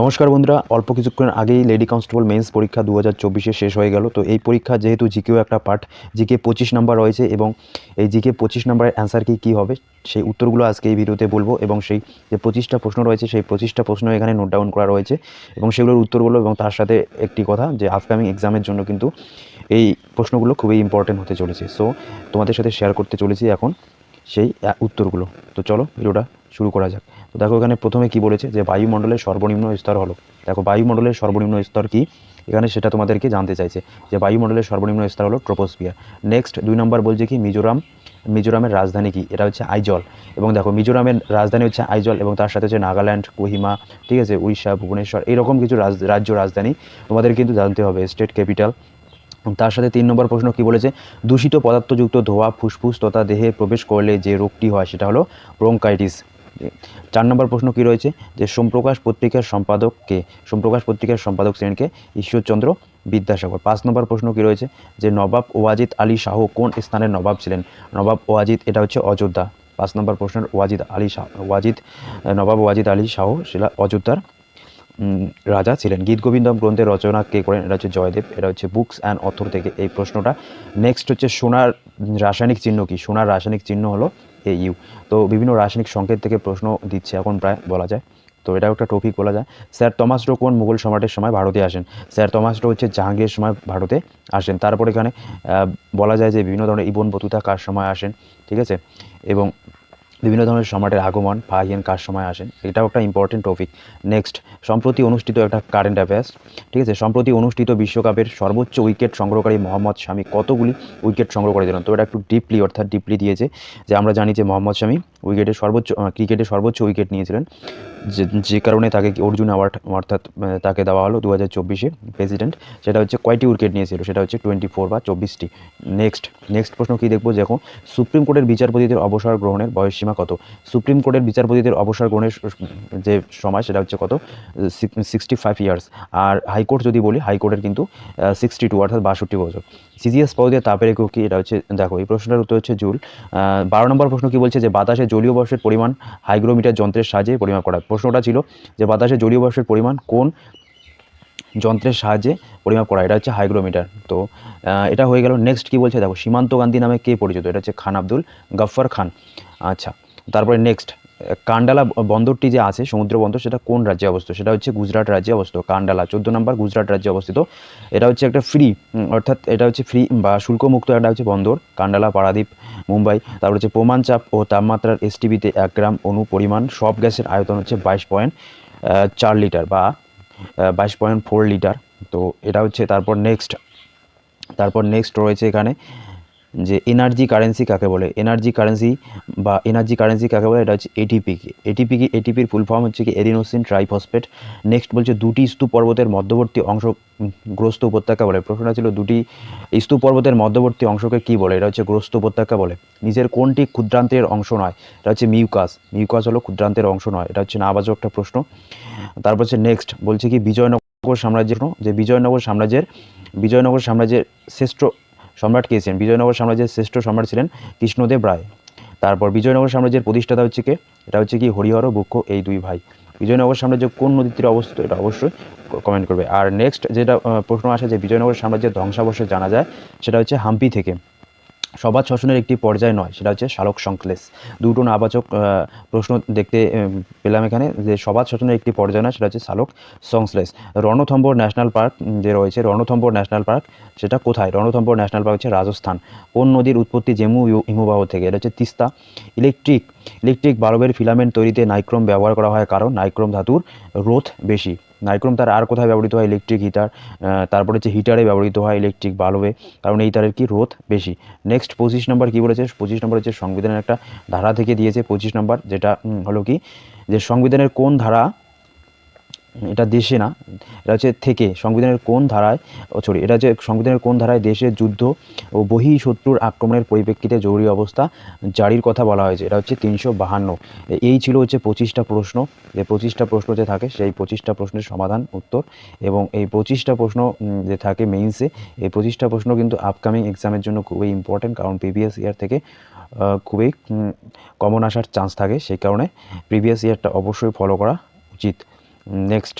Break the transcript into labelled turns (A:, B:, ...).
A: নমস্কার বন্ধুরা, অল্প কিছুক্ষণ আগেই লেডি কনস্টেবল মেন্স পরীক্ষা দু হাজার চব্বিশে শেষ হয়ে গেল। তো এই পরীক্ষা যেহেতু জিকেও একটা পার্ট জিকে পঁচিশ নাম্বার রয়েছে এবং এই জিকে পঁচিশ নাম্বারের অ্যান্সার কি, কী হবে, সেই উত্তরগুলো আজকে এই ভিডিওতে বলব এবং সেই যে পঁচিশটা প্রশ্ন রয়েছে, সেই পঁচিশটা প্রশ্ন এখানে নোট ডাউন করা রয়েছে এবং সেগুলোর উত্তরগুলো এবং তার সাথে একটি কথা যে আপকামিং এক্সামের জন্য কিন্তু এই প্রশ্নগুলো খুবই ইম্পর্টেন্ট হতে চলেছে। সো তোমাদের সাথে শেয়ার করতে চলেছি এখন সেই উত্তরগুলো। তো চলো, ভিডিওটা শুরু করা যাক। তো দেখো এখানে প্রথমে কি বলেছে যে বায়ুমণ্ডলের সর্বনিম্ন স্তর হলো। দেখো বায়ুমণ্ডলের সর্বনিম্ন স্তর কি? এখানে সেটা তোমাদেরকে জানতে চাইছে যে বায়ুমণ্ডলের সর্বনিম্ন স্তর হলো ট্রোপোস্ফিয়ার। নেক্সট দুই নম্বর বলছে কি মিজোরাম, মিজোরামের রাজধানী কি? এটা হচ্ছে আইজল। এবং দেখো মিজোরামের রাজধানী হচ্ছে আইজল এবং তার সাথে হচ্ছে নাগাল্যান্ড, কোহিমা, ঠিক আছে, উড়িষ্যা, ভুবনেশ্বর, এরকম কিছু রাজ, রাজ্য রাজধানী তোমাদের কিন্তু জানতে হবে, স্টেট ক্যাপিটাল। তার সাথে তিন নম্বর প্রশ্ন কি বলেছে? দূষিত পদার্থযুক্ত ধোঁয়া, ফুসফুস তথা দেহে প্রবেশ করলে যে রোগটি হয় সেটা হলো ব্রোঙ্কাইটিস। চার নম্বর প্রশ্ন কি রয়েছে? যে সোমপ্রকাশ পত্রিকার সম্পাদককে, সোমপ্রকাশ পত্রিকার সম্পাদক শ্রেণীকে ঈশ্বরচন্দ্র বিদ্যাসাগর। পাঁচ নম্বর প্রশ্ন কি রয়েছে? যে নবাব ওয়াজিদ আলী শাহ কোন স্থানের নবাব ছিলেন? নবাব ওয়াজিদ, এটা হচ্ছে অযোধ্যা। পাঁচ নম্বর প্রশ্নের ওয়াজিদ আলী শাহ, ওয়াজিদ, নবাব ওয়াজিদ আলী শাহ সেটা অযোধ্যার রাজা ছিলেন। গীত গোবিন্দম গ্রন্থের রচনা কে করেন? এটা হচ্ছে জয়দেব, এটা হচ্ছে বুকস অ্যান্ড অথর থেকে এই প্রশ্নটা। নেক্সট হচ্ছে সোনার রাসায়নিক চিহ্ন কি? সোনার রাসায়নিক চিহ্ন হলো এ ইউ। তো বিভিন্ন রাসায়নিক সংকেত থেকে প্রশ্ন দিচ্ছে এখন প্রায় বলা যায়। তো এটাও একটা টপিক বলা যায়। স্যার টমাস রো কোন মুঘল সম্রাটের সময় ভারতে আসেন? স্যার টমাস রো হচ্ছে জাহাঙ্গীর সময় ভারতে আসেন। তারপর এখানে বলা যায় যে বিভিন্ন ধরনের ইবন বতুতা কার সময় আসেন, ঠিক আছে? এবং বিভিন্ন ধরনের সম্রাটের আগমন ফাহিয়ান কার সময় আসেন এটাও একটা ইম্পর্টেন্ট টপিক নেক্সট সম্প্রতি অনুষ্ঠিত একটা কারেন্ট অ্যাফেয়ার্স ঠিক আছে? সম্প্রতি অনুষ্ঠিত বিশ্বকাপের সর্বোচ্চ উইকেট সংগ্রহকারী মোহাম্মদ শামি কতগুলি উইকেট সংগ্রহ করেছিলেন তো এটা একটু ডিপলি অর্থাৎ ডিপলি দিয়েছে যে আমরা জানি যে মোহাম্মদ শামি উইকেটের সর্বোচ্চ ক্রিকেটে সর্বোচ্চ উইকেট নিয়েছিলেন। যে যে কারণে তাকে অর্জুন অ্যাওয়ার্ড অর্থাৎ তাকে দেওয়া হলো দু হাজার চব্বিশে প্রেসিডেন্ট সেটা হচ্ছে কয়টি উইকেট নিয়েছিল? সেটা হচ্ছে টোয়েন্টি ফোর বা চব্বিশটি। নেক্সট নেক্সট প্রশ্ন কী দেখব? দেখো, সুপ্রিম কোর্টের বিচারপতিদের অবসর গ্রহণের বয়সসীমা কত? সুপ্রিম কোর্টের বিচারপতিদের অবসর গ্রহণের যে সময়, সেটা হচ্ছে কত? সিক্সটি ফাইভ ইয়ার্স আর হাইকোর্ট যদি বলি, হাইকোর্টের কিন্তু সিক্সটি টু অর্থাৎ বাষট্টি বছর। সিজিএস পদে তাপের কি, এটা হচ্ছে, দেখো, এই প্রশ্নটার উত্তর হচ্ছে জুল। বারো নম্বর প্রশ্ন কি বলছে? যে বাতাসে জলীয় বর্ষের পরিমাণ হাইগ্রোমিটার যন্ত্রের সাহায্যে পরিমাপ করা। প্রশ্নটা ছিল যে বাতাসে জলীয় বর্ষের পরিমাণ কোন যন্ত্রের সাহায্যে পরিমাপ করা, এটা হচ্ছে হাইগ্রোমিটার। তো এটা হয়ে গেল নেক্সট কি বলছে? দেখো, সীমান্ত গান্ধী নামে কে পরিচিত? এটা হচ্ছে খান আব্দুল গফ্ফর খান। আচ্ছা তারপরে নেক্সট কান্ডালা বন্দরটি যে আছে, সমুদ্র বন্দর, সেটা কোন রাজ্যে অবস্থিত? সেটা হচ্ছে গুজরাট রাজ্যে অবস্থিত, কান্ডালা। চোদ্দ নম্বর গুজরাট রাজ্যে অবস্থিত। এটা হচ্ছে একটা ফ্রি অর্থাৎ এটা হচ্ছে ফ্রি বা শুল্কমুক্ত একটা হচ্ছে বন্দর, কান্ডালা, পারাদ্বীপ, মুম্বাই। তারপর হচ্ছে প্রমাণ চাপ ও তাপমাত্রার এসটিভিতে এক গ্রাম অনু পরিমাণ, সব গ্যাসের আয়তন হচ্ছে বাইশ পয়েন্ট চার লিটার বা বাইশ পয়েন্ট ফোর লিটার। তো এটা হচ্ছে, তারপর নেক্সট তারপর নেক্সট রয়েছে এখানে যে এনার্জি কারেন্সি কাকে বলে? এনার্জি কারেন্সি বা এনার্জি কারেন্সি কাকে বলে? এটা হচ্ছে এটিপি কি। এটিপি এটিপির ফুল ফর্ম হচ্ছে কি এডিনোসিন ট্রাইফসফেট নেক্সট বলছে দুটি স্তূপ পর্বতের মধ্যবর্তী অংশ গ্রস্ত উপত্যকা বলে। প্রশ্নটা ছিল দুটি স্তূপ পর্বতের মধ্যবর্তী অংশকে কি বলে? এটা হচ্ছে গ্রস্ত উপত্যকা বলে। নিজের কোনটি ক্ষুদ্রান্তের অংশ নয়? এটা হচ্ছে মিউকাস। মিউকাস হলো ক্ষুদ্রান্তের অংশ নয়। এটা হচ্ছে নাবাচক একটা প্রশ্ন। তারপর হচ্ছে নেক্সট বলছে কি বিজয়নগর সাম্রাজ্যের যে বিজয়নগর সাম্রাজ্যের বিজয়নগর সাম্রাজ্যের শ্রেষ্ঠ সম্রাট কে ছিলেন? বিজয়নগর সাম্রাজ্যের শ্রেষ্ঠ সম্রাট ছিলেন কৃষ্ণদেব রায়। তারপর বিজয়নগর সাম্রাজ্যের প্রতিষ্ঠাতা হচ্ছে কে? এটা হচ্ছে কি হরিহর বুক্ষ এই দুই ভাই। বিজয়নগর সাম্রাজ্য কোন নদীর তীরে অবস্থিত এটা অবশ্যই কমেন্ট করবে। আর নেক্সট যেটা প্রশ্ন আসে যে বিজয়নগর সাম্রাজ্যের ধ্বংসাবশেষ জানা যায়, সেটা হচ্ছে হাম্পি থেকে। সবাদ শাসনের একটি পর্যায় নয়, সেটা হচ্ছে শালক সংশ্লেষ দুটো নাবাচক প্রশ্ন দেখতে পেলাম এখানে যে সবাদ শাসনের একটি পর্যায় নয়, সেটা হচ্ছে শালক সংশ্লেষ রণথম্বর ন্যাশনাল পার্ক যে রয়েছে, রণথম্বর ন্যাশনাল পার্ক, সেটা কোথায়? রণথম্বর ন্যাশনাল পার্ক হচ্ছে রাজস্থান। কোন নদীর উৎপত্তি জেমু হিমবাহ থেকে? এটা হচ্ছে তিস্তা। ইলেকট্রিক ইলেকট্রিক বাল্বের ফিলামেন্ট তৈরিতে নাইক্রোম ব্যবহার করা হয়, কারণ নাইক্রোম ধাতুর রোধ বেশি। নাইক্রোম তার আর কোথায় ব্যবহৃত হয়? ইলেকট্রিক হিটার তারপরে হচ্ছে হিটারে ব্যবহৃত হয় ইলেকট্রিক বাল্বে, কারণ এই তারের কি? রোধ বেশি। নেক্সট পঁচিশ নম্বর কী বলেছে? পঁচিশ নম্বর হচ্ছে সংবিধানের একটা ধারা থেকে দিয়েছে পঁচিশ নম্বর, যেটা হলো কি? যে সংবিধানের কোন ধারা এটা দেশে না, এটা হচ্ছে থেকে, সংবিধানের কোন ধারায় সরি এটা হচ্ছে সংবিধানের কোন ধারায় দেশের যুদ্ধ ও বহি শত্রুর আক্রমণের পরিপ্রেক্ষিতে জরুরি অবস্থা জারির কথা বলা হয়েছে। এটা হচ্ছে তিনশো বাহান্ন। এই ছিল হচ্ছে পঁচিশটা প্রশ্ন। যে পঁচিশটা প্রশ্ন যে থাকে, সেই পঁচিশটা প্রশ্নের সমাধান, উত্তর। এবং এই পঁচিশটা প্রশ্ন যে থাকে মেইনসে এই পঁচিশটা প্রশ্ন কিন্তু আপকামিং এক্সামের জন্য খুবই ইম্পর্ট্যান্ট কারণ প্রিভিয়াস ইয়ার থেকে খুবই কমন আসার চান্স থাকে। সেই কারণে প্রিভিয়াস ইয়ারটা অবশ্যই ফলো করা উচিত। নেক্সট